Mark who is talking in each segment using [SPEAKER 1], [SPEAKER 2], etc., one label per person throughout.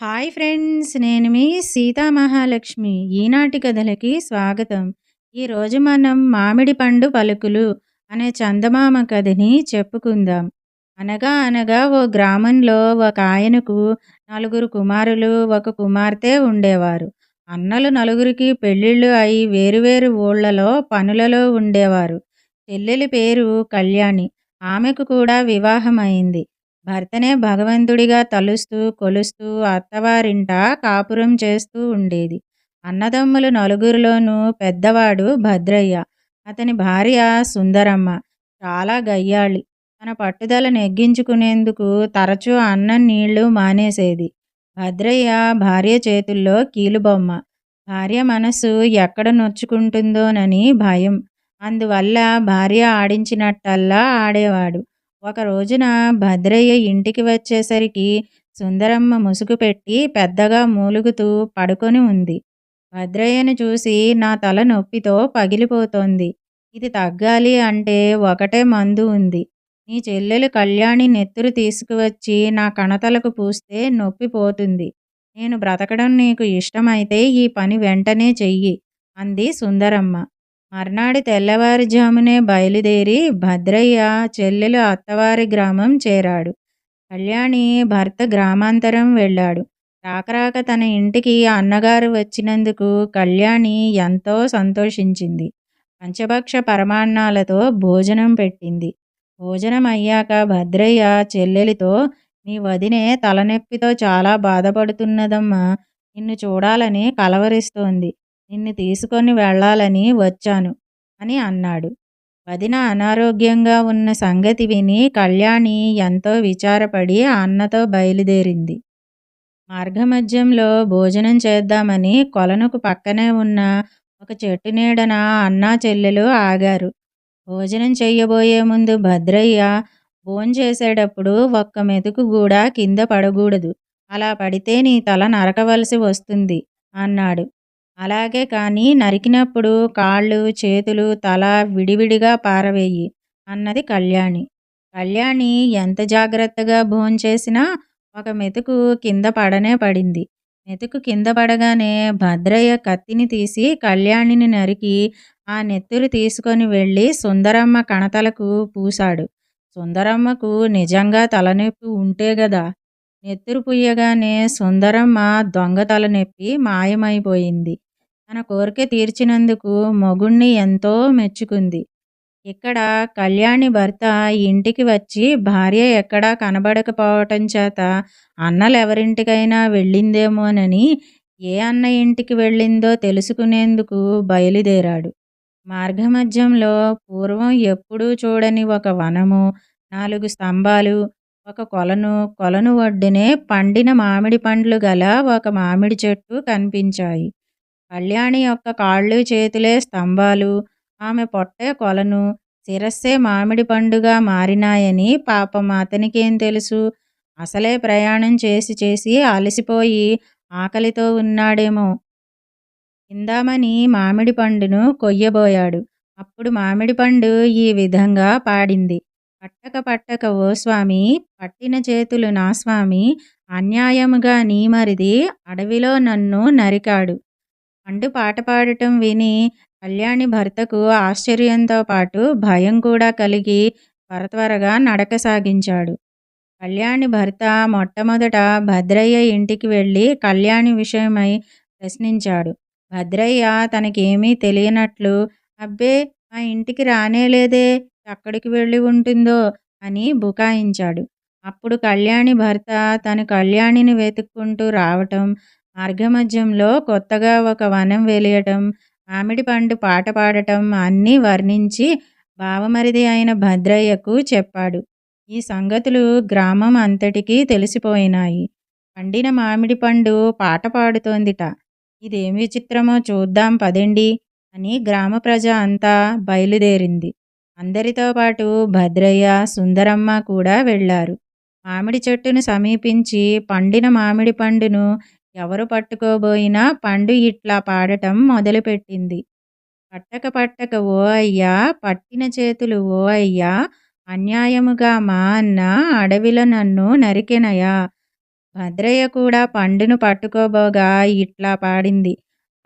[SPEAKER 1] Hi friends నేను మీ సీతా మహాలక్ష్మి. ఈనాటి కథలకి స్వాగతం. ఈరోజు మనం మామిడి పండు పలుకులు అనే చందమామ కథని చెప్పుకుందాం. అనగా అనగా ఓ గ్రామంలో ఒక ఆయనకు నలుగురు కుమారులు ఒక కుమార్తె ఉండేవారు. అన్నలు నలుగురికి పెళ్ళిళ్ళు అయి వేరువేరు ఊళ్ళలో పనులలో ఉండేవారు. చెల్లెలి పేరు కళ్యాణి. ఆమెకు కూడా వివాహం అయింది. భర్తనే భగవంతుడిగా తలుస్తూ కొలుస్తూ అత్తవారింట కాపురం చేస్తూ ఉండేది. అన్నదమ్ములు నలుగురిలోనూ పెద్దవాడు భద్రయ్య అతని భార్య సుందరమ్మ. చాలా గయ్యాళి. తన పట్టుదల నెగ్గించుకునేందుకు తరచూ అన్నం నీళ్ళు మానేసేది. భద్రయ్య భార్య చేతుల్లో కీలుబొమ్మ. భార్య మనసు ఎక్కడ నొచ్చుకుంటుందోనని భయం. అందువల్ల భార్య ఆడించినట్టల్లా ఆడేవాడు. ఒక రోజున భద్రయ్య ఇంటికి వచ్చేసరికి సుందరమ్మ ముసుగు పెట్టి పెద్దగా మూలుగుతూ పడుకొని ఉంది. భద్రయ్యను చూసి నా తల నొప్పితో పగిలిపోతోంది. ఇది తగ్గాలి అంటే ఒకటే మందు ఉంది. నీ చెల్లెలు కళ్యాణి నెత్తురు తీసుకువచ్చి నా కణతలకు పూస్తే నొప్పి పోతుంది. నేను బ్రతకడం నీకు ఇష్టమైతే ఈ పని వెంటనే చెయ్యి అంది సుందరమ్మ. మర్నాడు తెల్లవారుజామునే బయలుదేరి భద్రయ్య చెల్లెలు అత్తవారి గ్రామం చేరాడు. కళ్యాణి భర్త గ్రామాంతరం వెళ్ళాడు. రాకరాక తన ఇంటికి అన్నగారు వచ్చినందుకు కళ్యాణి ఎంతో సంతోషించింది. పంచభక్ష పరమాన్నాలతో భోజనం పెట్టింది. భోజనం అయ్యాక భద్రయ్య చెల్లెలితో నీ వదినే తలనొప్పితో చాలా బాధపడుతున్నదమ్మా. నిన్ను చూడాలని కలవరిస్తోంది. నిన్ను తీసుకొని వెళ్ళాలని వచ్చాను అని అన్నాడు. వదిన అనారోగ్యంగా ఉన్న సంగతి విని కళ్యాణి ఎంతో విచారపడి అన్నతో బయలుదేరింది. మార్గమధ్యంలో భోజనం చేద్దామని కొలనుకు పక్కనే ఉన్న ఒక చెట్టు నీడన అన్నా చెల్లెలు ఆగారు. భోజనం చెయ్యబోయే ముందు భద్రయ్య భోంచేసేటప్పుడు ఒక్క మెతుకు కూడా కింద పడకూడదు. అలా పడితే నీ తల నరకవలసి వస్తుంది అన్నాడు. అలాగే కానీ నరికినప్పుడు కాళ్ళు చేతులు తల విడివిడిగా పారవేయి అన్నది కళ్యాణి. కళ్యాణి ఎంత జాగ్రత్తగా భోంచేసినా ఒక మెతుకు కింద పడనే పడింది. మెతుకు కింద పడగానే భద్రయ్య కత్తిని తీసి కళ్యాణిని నరికి ఆ నెత్తురు తీసుకొని వెళ్ళి సుందరమ్మ కణతలకు పూశాడు. సుందరమ్మకు నిజంగా తలనొప్పి ఉంటే గదా! నెత్తురు పుయ్యగానే సుందరమ్మ దొంగ తలనొప్పి మాయమైపోయింది. తన కోరిక తీర్చినందుకు మొగుణ్ణి ఎంతో మెచ్చుకుంది. ఇక్కడ కళ్యాణి భర్త ఇంటికి వచ్చి భార్య ఎక్కడా కనబడకపోవటం చేత అన్నలెవరింటికైనా వెళ్ళిందేమోనని ఏ అన్న ఇంటికి వెళ్ళిందో తెలుసుకునేందుకు బయలుదేరాడు. మార్గమధ్యంలో పూర్వం ఎప్పుడూ చూడని ఒక వనము నాలుగు స్తంభాలు ఒక కొలను కొలను ఒడ్డునే పండిన మామిడి పండ్లు గల ఒక మామిడి చెట్టు కనిపించాయి. కళ్యాణి యొక్క కాళ్ళు చేతులే స్తంభాలు. ఆమె పొట్టే కొలను. శిరస్సే మామిడి పండుగా మారినాయని పాపం అతనికేం తెలుసు? అసలే ప్రయాణం చేసి చేసి అలసిపోయి ఆకలితో ఉన్నాడేమో. ఇందామని మామిడి పండును కొయ్యబోయాడు. అప్పుడు మామిడి పండు ఈ విధంగా పాడింది. పట్టక పట్టక ఓ స్వామి పట్టిన చేతులు నా స్వామి అన్యాయముగా నీ మరిది అడవిలో నన్ను నరికాడు. పండు పాట పాడటం విని కళ్యాణి భర్తకు ఆశ్చర్యంతో పాటు భయం కూడా కలిగి త్వర త్వరగా నడక సాగించాడు. కళ్యాణి భర్త మొట్టమొదట భద్రయ్య ఇంటికి వెళ్ళి కళ్యాణి విషయమై ప్రశ్నించాడు. భద్రయ్య తనకేమీ తెలియనట్లు అబ్బే మా ఇంటికి రానేలేదే ఎక్కడికి వెళ్ళి ఉంటుందో అని బుకాయించాడు. అప్పుడు కళ్యాణి భర్త తను కళ్యాణిని వెతుక్కుంటూ రావటం మార్గమధ్యంలో కొత్తగా ఒక వనం వెలియటం మామిడి పండు పాట పాడటం అన్నీ వర్ణించి బావమరిది అయిన భద్రయ్యకు చెప్పాడు. ఈ సంగతులు గ్రామం అంతటికీ తెలిసిపోయినాయి. పండిన మామిడి పండు పాట పాడుతోందిట. ఇదేం విచిత్రమో చూద్దాం పదండి అని గ్రామ ప్రజ అంతా బయలుదేరింది. అందరితో పాటు భద్రయ్య సుందరమ్మ కూడా వెళ్ళారు మామిడి చెట్టును సమీపించి పండిన మామిడి పండును ఎవరు పట్టుకోబోయినా పండు ఇట్లా పాడటం మొదలుపెట్టింది. పట్టక పట్టక ఓ అయ్యా పట్టిన చేతులు ఓ అయ్యా అన్యాయముగా మా అన్న అడవిలో నన్ను నరికెనయా. భద్రయ్య కూడా పండును పట్టుకోబోగా ఇట్లా పాడింది.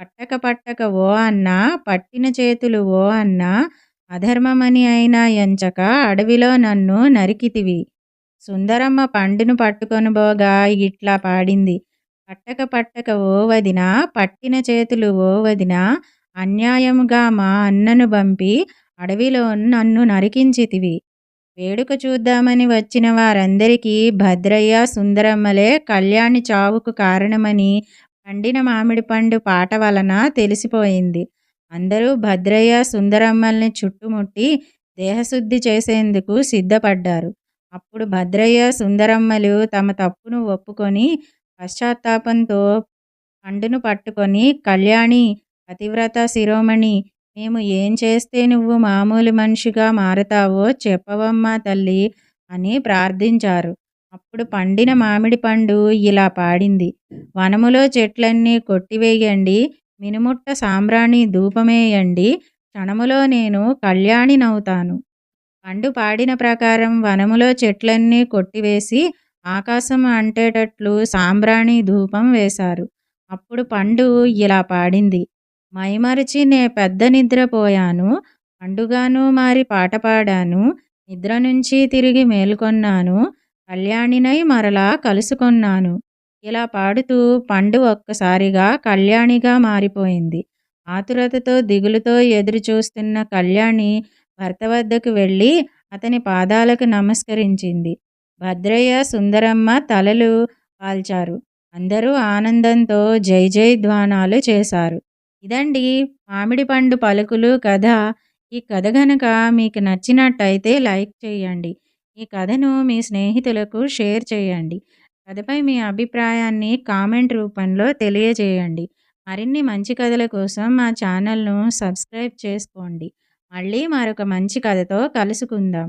[SPEAKER 1] పట్టక పట్టక ఓ అన్న పట్టిన చేతులు ఓ అన్న అధర్మమని అయినా ఎంచక అడవిలో నన్ను నరికితివి. సుందరమ్మ పండును పట్టుకొనబోగా ఇట్లా పాడింది. పట్టక పట్టక ఓ వదిన పట్టిన చేతులు ఓ వదిన అన్యాయముగా మా అన్నను పంపి అడవిలో నన్ను నరికించితివి. వేడుక చూద్దామని వచ్చిన వారందరికీ భద్రయ్య సుందరమ్మలే కళ్యాణి చావుకు కారణమని పండిన మామిడి పండు పాట వలన తెలిసిపోయింది. అందరూ భద్రయ్య సుందరమ్మల్ని చుట్టుముట్టి దేహశుద్ధి చేసేందుకు సిద్ధపడ్డారు. అప్పుడు భద్రయ్య సుందరమ్మలు తమ తప్పును ఒప్పుకొని పశ్చాత్తాపంతో పండును పట్టుకొని కళ్యాణి పతివ్రత శిరోమణి మేము ఏం చేస్తే నువ్వు మామూలు మనిషిగా మారతావో చెప్పవమ్మా తల్లి అని ప్రార్థించారు. అప్పుడు పండిన మామిడి పండు ఇలా పాడింది. వనములో చెట్లన్నీ కొట్టివేయండి మినుముట్ట సాంబ్రాణి ధూపమేయండి క్షణములో నేను కళ్యాణినవుతాను పండు పాడిన ప్రకారం వనములో చెట్లన్నీ కొట్టివేసి ఆకాశం అంటేటట్లు సాంబ్రాణి ధూపం వేశారు. అప్పుడు పండు ఇలా పాడింది మైమరిచి నే పెద్ద నిద్రపోయాను పండుగాను మారి పాట పాడాను నిద్ర నుంచి తిరిగి మేల్కొన్నాను కళ్యాణినై మరలా కలుసుకొన్నాను. ఇలా పాడుతూ పండు ఒక్కసారిగా కళ్యాణిగా మారిపోయింది. ఆతురతతో దిగులుతో ఎదురు చూస్తున్న కళ్యాణి భర్త వద్దకు వెళ్ళి అతని పాదాలకు నమస్కరించింది. భద్రయ్య సుందరమ్మ తలలు కాల్చారు అందరూ ఆనందంతో జై జై ధ్వానాలు చేశారు. ఇదండి మామిడి పండు పలుకులు కథ. ఈ కథ గనక మీకు నచ్చినట్టయితే లైక్ చేయండి. ఈ కథను మీ స్నేహితులకు షేర్ చేయండి. కథపై మీ అభిప్రాయాన్ని కామెంట్ రూపంలో తెలియజేయండి. మరిన్ని మంచి కథల కోసం మా ఛానల్ను సబ్స్క్రైబ్ చేసుకోండి. మళ్ళీ మరొక మంచి కథతో కలుసుకుందాం.